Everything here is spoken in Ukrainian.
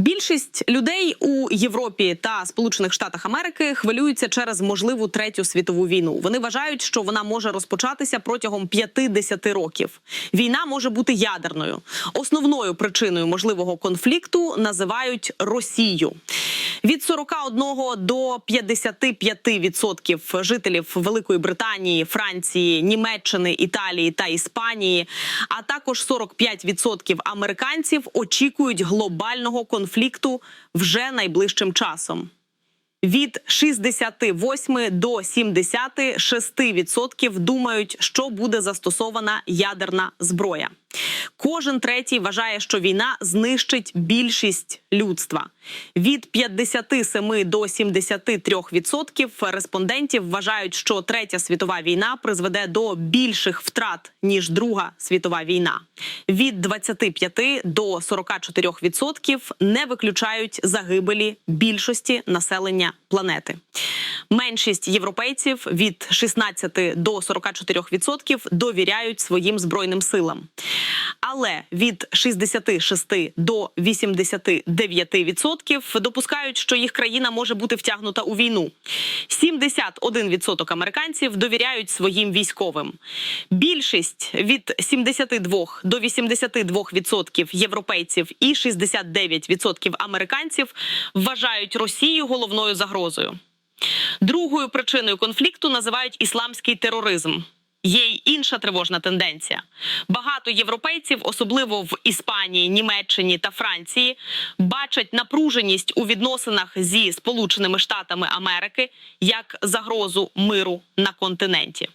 Більшість людей у Європі та Сполучених Штатах Америки хвилюються через можливу третю світову війну. Вони вважають, що вона може розпочатися протягом 50 років. Війна може бути ядерною. Основною причиною можливого конфлікту називають Росію. Від 41 до 55% жителів Великої Британії, Франції, Німеччини, Італії та Іспанії, а також 45% американців очікують глобального конфлікту вже найближчим часом. Від 68 до 76% думають, що буде застосована ядерна зброя. Кожен третій вважає, що війна знищить більшість людства. Від 57 до 73% респондентів вважають, що третя світова війна призведе до більших втрат ніж Друга світова війна. Від 25 до 44% не виключають загибелі більшості населення планети. Меншість європейців від 16 до 44% довіряють своїм збройним силам. Але від 66 до 89% допускають, що їх країна може бути втягнута у війну. 71% американців довіряють своїм військовим. Більшість від 72 до 82% європейців і 69% американців вважають Росію головною загрозою. Другою причиною конфлікту називають ісламський тероризм. Є й інша тривожна тенденція. Багато європейців, особливо в Іспанії, Німеччині та Франції, бачать напруженість у відносинах зі Сполученими Штатами Америки як загрозу миру на континенті.